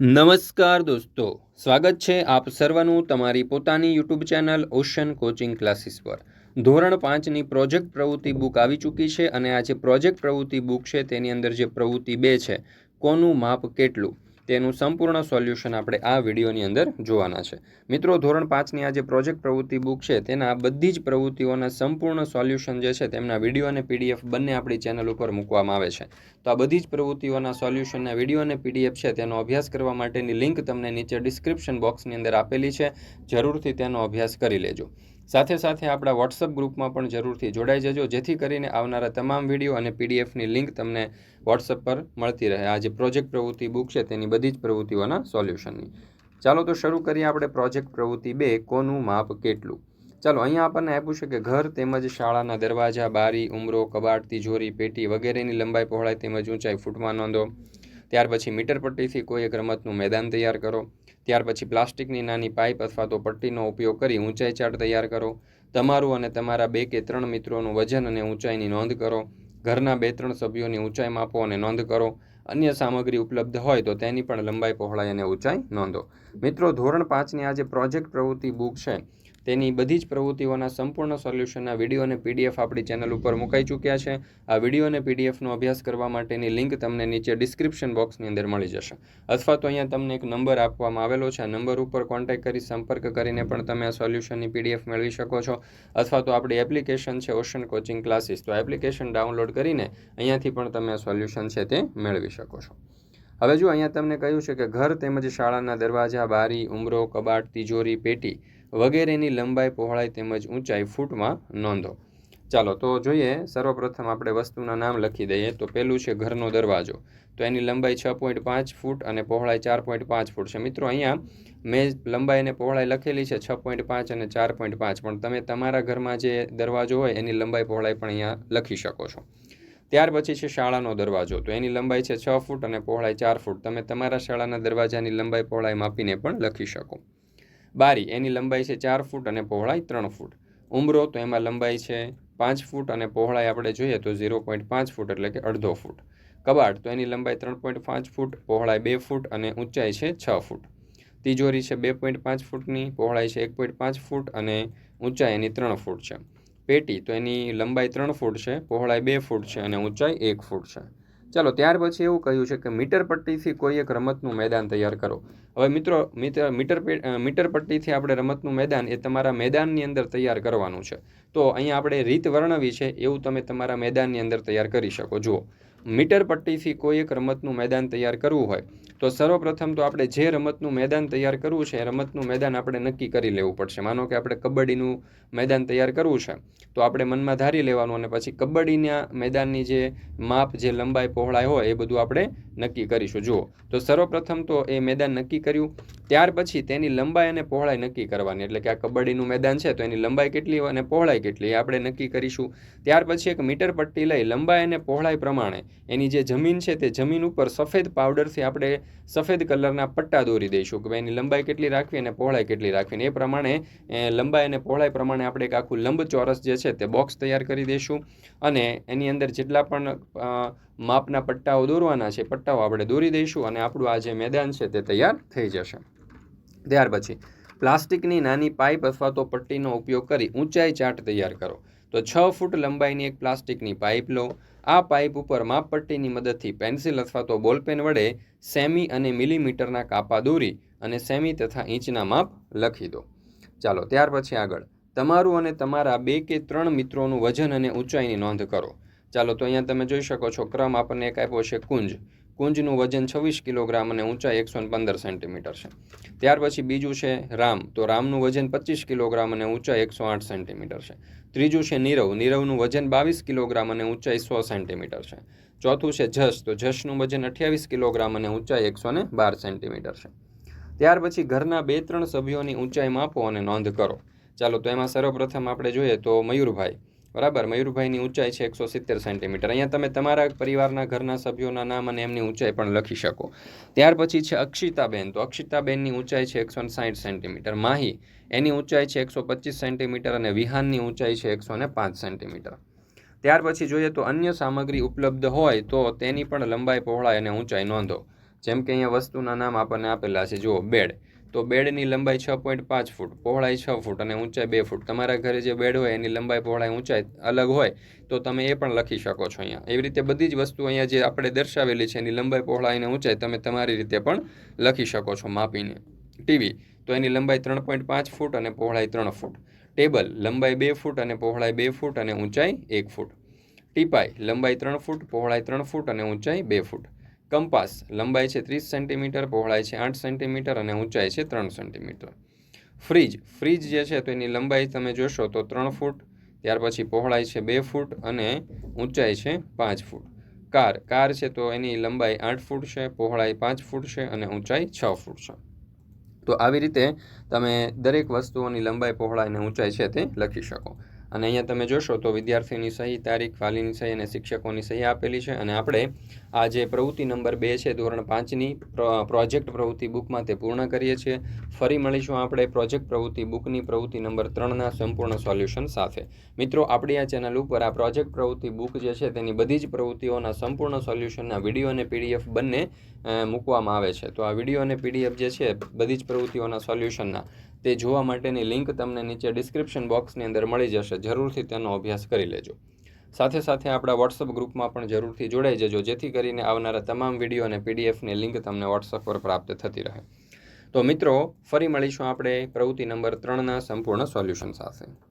નમસ્કાર દોસ્તો, સ્વાગત છે આપ સર્વનું તમારી પોતાની YouTube channel Ocean Coaching Classes પર. ધોરણ પાંચની પ્રોજેક્ટ પ્રવૃત્તિ બુક આવી ચૂકી છે અને આ જે પ્રોજેક્ટ પ્રવૃત્તિ બુક છે તેની અંદર જે પ્રવૃત્તિ બે છે, કોનું માપ કેટલું? તેનું સંપૂર્ણ સોલ્યુશન આપણે આ વિડીયોની અંદર જોવાના છે. મિત્રો, ધોરણ પાંચની આ જે પ્રોજેક્ટ પ્રવૃત્તિ બુક છે, તેના બધી જ પ્રવૃત્તિઓના સંપૂર્ણ સોલ્યુશન જે છે, તેમના વીડિયો અને પીડીએફ બંને આપણી ચેનલ ઉપર મૂકવામાં આવે છે. તો આ બધી જ પ્રવૃત્તિઓના સોલ્યુશનના વીડિયો અને પીડીએફ છે, તેનો અભ્યાસ કરવા માટેની લિંક તમને નીચે ડિસ્ક્રિપ્શન બોક્સની અંદર આપેલી છે. જરૂરથી તેનો અભ્યાસ કરી લેજો. સાથે સાથે આપણા વોટ્સઅપ ગ્રુપમાં પણ જરૂરથી જોડાઈ જજો. જેથી કરીને આવનારા તમામ વીડિયો અને પીડીએફની લિંક તમને વોટ્સઅપ પર મળતી રહે. આ જે પ્રોજેક્ટ પ્રવૃત્તિ બુક છે તેની બધી જ પ્રવૃત્તિઓના સોલ્યુશનની. ચાલો તો શરૂ કરીએ આપણે પ્રોજેક્ટ પ્રવૃત્તિ બે, કોનું માપ કેટલું? ચાલો, અહીંયા આપણને આપ્યું છે કે ઘર તેમજ શાળાના દરવાજા, બારી, ઉમરો, કબાટ, તિજોરી, પેટી વગેરેની લંબાઈ પહોળાઈ તેમજ ઊંચાઈ ફૂટમાં નોંધો. ત્યાર પછી મીટર પટ્ટીથી કોઈ એક રમતનું મેદાન તૈયાર કરો. ત્યાર પછી પ્લાસ્ટિકની નાની પાઇપ અથવા તો પટ્ટીનો ઉપયોગ કરી ઊંચાઈ ચાર્ટ તૈયાર કરો. તમારું અને તમારા બે કે ત્રણ મિત્રોનું વજન અને ઊંચાઈની નોંધ કરો. ઘરના બે ત્રણ સભ્યોની ઊંચાઈ માપો અને નોંધ કરો. અન્ય સામગ્રી ઉપલબ્ધ હોય તો તેની પણ લંબાઈ પહોળાઈ અને ઊંચાઈ નોંધો. મિત્રો, ધોરણ પાંચની આ જે પ્રોજેક્ટ પ્રવૃત્તિ બુક છે. તેની બધી જ પ્રવૃત્તિઓના સંપૂર્ણ સોલ્યુશનના વીડિયો અને પીડીએફ આપણી ચેનલ ઉપર મુકાઈ ચૂક્યા છે. આ વીડિયો અને પીડીએફનો અભ્યાસ કરવા માટેની લિંક તમને નીચે ડિસ્ક્રિપ્શન બોક્સની અંદર મળી જશે. અથવા તો અહીંયા તમને એક નંબર આપવામાં આવેલો છે. આ નંબર ઉપર કોન્ટેક્ટ કરી સંપર્ક કરીને પણ તમે આ સોલ્યુશનની પીડીએફ મેળવી શકો છો. અથવા તો આપણી એપ્લિકેશન છે ઓશન કોચિંગ ક્લાસીસ. તો એપ્લિકેશન ડાઉનલોડ કરીને અહીંયાથી પણ તમે આ સોલ્યુશન છે તે મેળવી શકો છો. હવે જો અહીંયા તમને કહ્યું છે કે ઘર તેમજ શાળાના દરવાજા, બારી, ઉમરો, કબાટ, તિજોરી, પેટી વગેરેની લંબાઈ પહોળાઈ તેમજ ઊંચાઈ ફૂટમાં નોંધો. ચાલો, તો જોઈએ સર્વપ્રથમ આપણે વસ્તુના નામ લખી દઈએ. તો પહેલું છે ઘરનો દરવાજો. તો એની લંબાઈ છ પોઈન્ટ પાંચ ફૂટ અને પહોળાઈ ચાર પોઈન્ટ પાંચ ફૂટ છે. મિત્રો, અહીંયા મેં લંબાઈ અને પહોળાઈ લખેલી છે છ પોઈન્ટ પાંચ અને ચાર પોઈન્ટ પાંચ. પણ તમે તમારા ઘરમાં જે દરવાજો હોય, એની લંબાઈ પહોળાઈ પણ અહીંયા લખી શકો છો. ત્યાર પછી છે શાળાનો દરવાજો. તો એની લંબાઈ છે છ ફૂટ અને પહોળાઈ ચાર ફૂટ. તમે તમારા શાળાના દરવાજાની લંબાઈ પહોળાઈ માપીને પણ લખી શકો. બારી, એની લંબાઈ છે ચાર ફૂટ અને પહોળાઈ ત્રણ ફૂટ. ઉમરો તો એમાં લંબાઈ છે પાંચ ફૂટ અને પહોળાઈ આપણે જોઈએ તો ઝીરો પોઈન્ટ પાંચ ફૂટ એટલે કે અડધો ફૂટ. કબાટ તો એની લંબાઈ ત્રણ પોઈન્ટ પાંચ ફૂટ, પહોળાઈ બે ફૂટ અને ઊંચાઈ છે છ ફૂટ. તિજોરી છે બે પોઈન્ટ પાંચ ફૂટની, પહોળાઈ છે એક પોઈન્ટ પાંચ ફૂટ અને ઊંચાઈ એની ત્રણ ફૂટ છે. પેટી તો એની લંબાઈ ત્રણ ફૂટ છે, પહોળાઈ બે ફૂટ છે અને ઊંચાઈ એક ફૂટ છે. ચાલો, ત્યાર પછી એવું કહ્યું છે કે મીટર પટ્ટીથી કોઈ એક રમતનું મેદાન તૈયાર કરો. હવે મિત્રો મીટર મીટર મીટર પટ્ટીથી આપણે રમતનું મેદાન એ તમારા મેદાનની અંદર તૈયાર કરવાનું છે. તો અહીંયા આપણે રીત વર્ણવી છે, એવું તમે તમારા મેદાનની અંદર તૈયાર કરી શકો. જુઓ. મીટર પટ્ટીથી કોઈ એક રમતનું મેદાન તૈયાર કરવું હોય, તો સર્વપ્રથમ તો આપણે જે રમતનું મેદાન તૈયાર કરવું છે, એ રમતનું મેદાન આપણે નક્કી કરી લેવું પડશે. માનો કે આપણે કબડ્ડીનું મેદાન તૈયાર કરવું છે, તો આપણે મનમાં ધારી લેવાનું અને પછી કબડ્ડીના મેદાનની જે માપ, જે લંબાઈ, પહોળાઈ હોય, એ બધું આપણે નક્કી કરીશું. જુઓ, તો સર્વપ્રથમ તો એ મેદાન નક્કી કર્યું, ત્યાર પછી તેની લંબાઈ અને પહોળાઈ નક્કી કરવાની. એટલે કે આ કબડ્ડીનું મેદાન છે, તો એની લંબાઈ કેટલી અને પહોળાઈ કેટલી, એ આપણે નક્કી કરીશું. ત્યાર પછી એક મીટર પટ્ટી લઈ, લંબાઈ અને પહોળાઈ પ્રમાણે એની જે જમીન છે તે જમીન ઉપર સફેદ પાવડરથી આપણે સફેદ કલરના પટ્ટા દોરી દઈશું કે એની લંબાઈ કેટલી રાખવી અને પહોળાઈ કેટલી રાખવી. એ પ્રમાણે લંબાઈ અને પહોળાઈ પ્રમાણે આપણે એક આખું લંબચોરસ જે છે તે બોક્સ તૈયાર કરી દઈશું અને એની અંદર જેટલા પણ માપના પટ્ટાઓ દોરવાના છે પટ્ટાઓ આપણે દોરી દઈશું અને આપણું આ જે મેદાન છે તે તૈયાર થઈ જશે. ત્યાર પછી, પ્લાસ્ટિકની નાની પાઇપ અથવા તો પટ્ટીનો ઉપયોગ કરી ઊંચાઈ ચાર્ટ તૈયાર કરો. તો છ ફૂટ લંબાઈની એક પ્લાસ્ટિકની પાઇપ લો. આ પાઇપ ઉપર માપપટ્ટીની મદદથી પેન્સિલ અથવા તો બોલપેન વડે સેમી અને મિલીમીટરના કાપા દોરી અને સેમી તથા ઇંચના માપ લખી દો. ચાલો, ત્યાર પછી આગળ. તમારું અને તમારા બે કે ત્રણ મિત્રોનું વજન અને ઊંચાઈની નોંધ કરો. ચાલો, તો અહીંયા તમે જોઈ શકો છો, ક્રમ આપણને એક આપ્યો છે કુંજ. કુંજનું વજન છવ્વીસ કિલોગ્રામ અને ઊંચાઈ એકસો પંદર સેન્ટીમીટર છે. ત્યાર પછી બીજું છે રામ. તો રામનું વજન પચીસ કિલોગ્રામ અને ઊંચાઈ એકસો આઠ સેન્ટીમીટર છે. ત્રીજું છે નીરવ. નીરવનું વજન બાવીસ કિલોગ્રામ અને ઊંચાઈ સો સેન્ટીમીટર છે. ચોથું છે જશ. તો જશનું વજન અઠ્યાવીસ કિલોગ્રામ અને ઊંચાઈ એકસો ને બાર સેન્ટીમીટર છે. ત્યાર પછી ઘરના બે ત્રણ સભ્યોની ઊંચાઈ માપો અને નોંધ કરો. ચાલો, તો એમાં સર્વપ્રથમ આપણે જોઈએ તો મયુરભાઈ. બરાબર, મયુરભાઈની ઊંચાઈ છે એકસો સિત્તેર સેન્ટીમીટર. અહીંયા તમે તમારા પરિવારના ઘરના સભ્યોના નામ અને એમની ઊંચાઈ પણ લખી શકો. ત્યાર પછી છે અક્ષિતાબેન. તો અક્ષિતાબેનની ઊંચાઈ છે એકસો સાઠ સેન્ટીમીટર. માહી, એની ઊંચાઈ છે એકસો પચીસ સેન્ટીમીટર અને વિહાનની ઊંચાઈ છે એકસો ને પાંચ સેન્ટીમીટર. ત્યાર પછી જોઈએ તો અન્ય સામગ્રી ઉપલબ્ધ હોય તો તેની પણ લંબાઈ, પહોળાઈ અને ઊંચાઈ નોંધો. જેમ કે અહીંયા વસ્તુના નામ આપણને આપેલા છે, જુઓ, બેડ. તો બેડની લંબાઈ છ પોઈન્ટ પાંચ ફૂટ, પહોળાઈ છ ફૂટ અને ઊંચાઈ બે ફૂટ. તમારા ઘરે જે બેડ હોય, એની લંબાઈ, પહોળાઈ, ઊંચાઈ અલગ હોય, તો તમે એ પણ લખી શકો છો અહીંયા. એવી રીતે બધી જ વસ્તુ અહીંયા જે આપણે દર્શાવેલી છે, એની લંબાઈ, પહોળાઈ અને ઊંચાઈ તમે તમારી રીતે પણ લખી શકો છો માપીને. ટીવી તો એની લંબાઈ ત્રણ પોઈન્ટ પાંચ ફૂટ અને પહોળાઈ ત્રણ ફૂટ. ટેબલ, લંબાઈ બે ફૂટ અને પહોળાઈ બે ફૂટ અને ઊંચાઈ એક ફૂટ. ટીપાઈ, લંબાઈ ત્રણ ફૂટ, પહોળાઈ ત્રણ ફૂટ અને ઊંચાઈ બે ફૂટ. કંપાસ લંબાઈ છે ત્રીસ સેન્ટીમીટર, પહોળાઈ છે આઠ સેન્ટીમીટર અને ઊંચાઈ છે ત્રણ સેન્ટીમીટર. ફ્રીજ ફ્રીજ જે છે તો એની લંબાઈ તમે જોશો તો ત્રણ ફૂટ, ત્યાર પછી પહોળાઈ છે બે ફૂટ અને ઊંચાઈ છે પાંચ ફૂટ. કાર કાર છે તો એની લંબાઈ આઠ ફૂટ છે, પહોળાઈ પાંચ ફૂટ છે અને ઊંચાઈ છ ફૂટ છે. તો આવી રીતે તમે દરેક વસ્તુઓની લંબાઈ, પહોળાઈ અને ઊંચાઈ છે તે લખી શકો. અને અહીંયા તમે જોશો તો વિદ્યાર્થીની સહી, તારીખ, વાલીની સહી અને શિક્ષકોની સહી આપેલી છે. અને આપણે આ જે પ્રવૃત્તિ નંબર બે છે, ધોરણ પાંચની, પ્રો- પ્રોજેક્ટ પ્રવૃત્તિ બુકમાં તે પૂર્ણ કરીએ છીએ. ફરી મળીશું આપણે પ્રોજેક્ટ પ્રવૃત્તિ બુકની પ્રવૃત્તિ નંબર ત્રણના સંપૂર્ણ સોલ્યુશન સાથે. મિત્રો, આપણી આ ચેનલ ઉપર આ પ્રોજેક્ટ પ્રવૃત્તિ બુક જે છે, તેની બધી જ પ્રવૃત્તિઓના સંપૂર્ણ સોલ્યુશનના વીડિયો અને પીડીએફ બંને મૂકવામાં આવે છે. તો આ વીડિયો અને પીડીએફ જે છે, બધી જ પ્રવૃત્તિઓના સોલ્યુશનના. તે જોવા માટેની લિંક તમને નીચે ડિસ્ક્રિપ્શન બોક્સની અંદર મળી જશે. જરૂરથી તેનો અભ્યાસ કરી લેજો. સાથે સાથે આપણા વોટ્સઅપ ગ્રુપમાં પણ જરૂરથી જોડાઈ જજો, જેથી કરીને આવનારા તમામ વીડિયો અને પીડીએફની લિંક તમને વોટ્સઅપ પર પ્રાપ્ત થતી રહે. તો મિત્રો, ફરી મળીશું આપણે પ્રવૃત્તિ નંબર ત્રણના સંપૂર્ણ સોલ્યુશન સાથે.